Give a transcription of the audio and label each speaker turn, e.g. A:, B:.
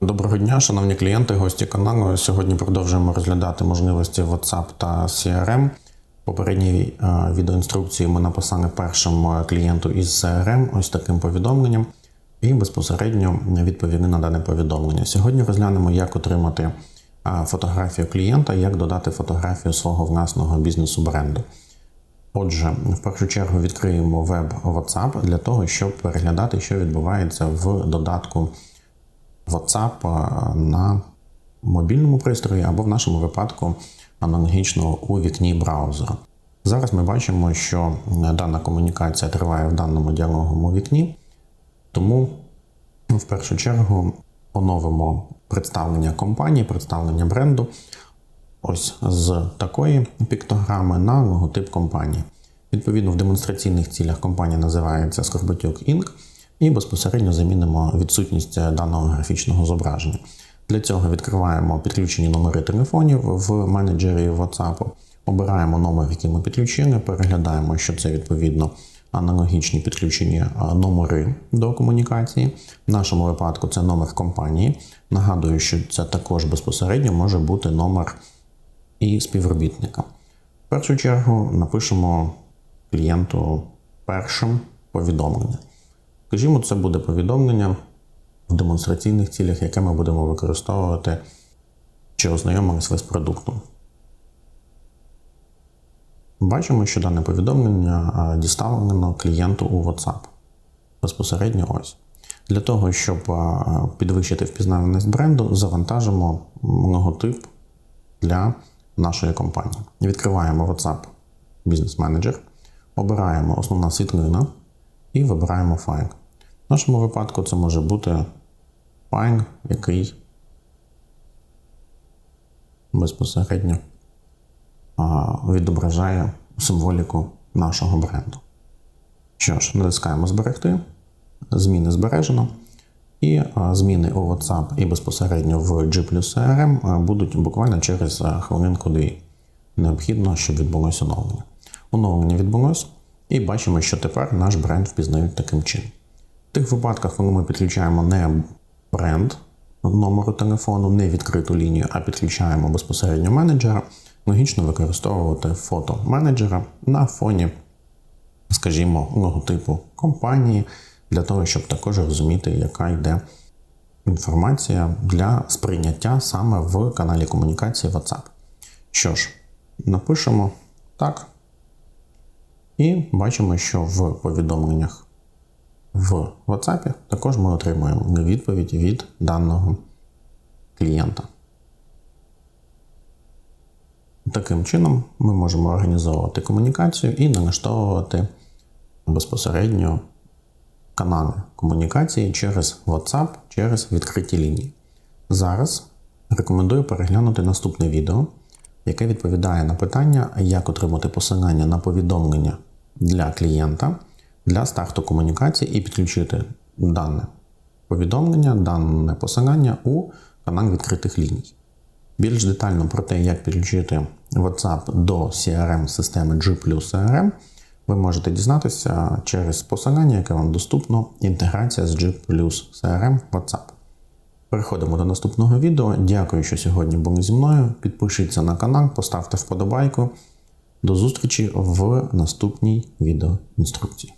A: дня, шановні клієнти, гості каналу. Сьогодні продовжуємо розглядати можливості WhatsApp та CRM. Попередній е, відеоінструкції ми написали першим е, клієнту із CRM ось таким повідомленням і безпосередньо відповіли на дане повідомлення. Сьогодні розглянемо, як отримати е, фотографію клієнта, як додати фотографію свого власного бізнесу бренду. Отже, в першу чергу відкриємо веб WhatsApp для того, щоб переглядати, що відбувається в додатку WhatsApp на мобільному пристрої або в нашому випадку аналогічно у вікні браузера. Зараз ми бачимо, що дана комунікація триває в даному діалоговому вікні, тому в першу чергу оновимо представлення компанії, представлення бренду. Ось з такої піктограми на логотип компанії. Відповідно, в демонстраційних цілях компанія називається Скорботюк Inc. і безпосередньо замінимо відсутність даного графічного зображення. Для цього відкриваємо підключені номери телефонів в менеджері WhatsApp, обираємо номер, який ми підключили, переглядаємо, що це відповідно аналогічні підключені номери до комунікації. В нашому випадку це номер компанії. Нагадую, що це також безпосередньо може бути номер і співробітника. В першу чергу напишемо клієнту першим повідомлення. Скажімо, це буде повідомлення в демонстраційних цілях, яке ми будемо використовувати чи ознайомились ви з продуктом. Бачимо, що дане повідомлення діставлено клієнту у WhatsApp. Безпосередньо ось. Для того, щоб підвищити впізнаваність бренду, завантажимо логотип для нашої компанії. Відкриваємо WhatsApp Business Manager, обираємо основна світлина і вибираємо файл. В нашому випадку це може бути файл, який безпосередньо відображає символіку нашого бренду. Що ж, натискаємо Зберегти, зміни збережено. І зміни у WhatsApp і безпосередньо в G CRM будуть буквально через хвилинку-дві. Необхідно, щоб відбулося оновлення. Оновлення відбулося, і бачимо, що тепер наш бренд впізнають таким чином. В тих випадках, коли ми підключаємо не бренд номеру телефону, не відкриту лінію, а підключаємо безпосередньо менеджера, логічно використовувати фото менеджера на фоні, скажімо, логотипу компанії, для того, щоб також розуміти, яка йде інформація для сприйняття саме в каналі комунікації WhatsApp. Що ж, напишемо так. І бачимо, що в повідомленнях в WhatsApp також ми отримуємо відповідь від даного клієнта. Таким чином, ми можемо організовувати комунікацію і налаштовувати безпосередньо канали комунікації через WhatsApp, через відкриті лінії. Зараз рекомендую переглянути наступне відео, яке відповідає на питання, як отримати посилання на повідомлення для клієнта для старту комунікації і підключити дане повідомлення, дане посилання у канал відкритих ліній. Більш детально про те, як підключити WhatsApp до CRM-системи G CRM, ви можете дізнатися через посилання, яке вам доступно, інтеграція з G CRM WhatsApp. Переходимо до наступного відео. Дякую, що сьогодні були зі мною. Підпишіться на канал, поставте вподобайку. До зустрічі в наступній відеоінструкції.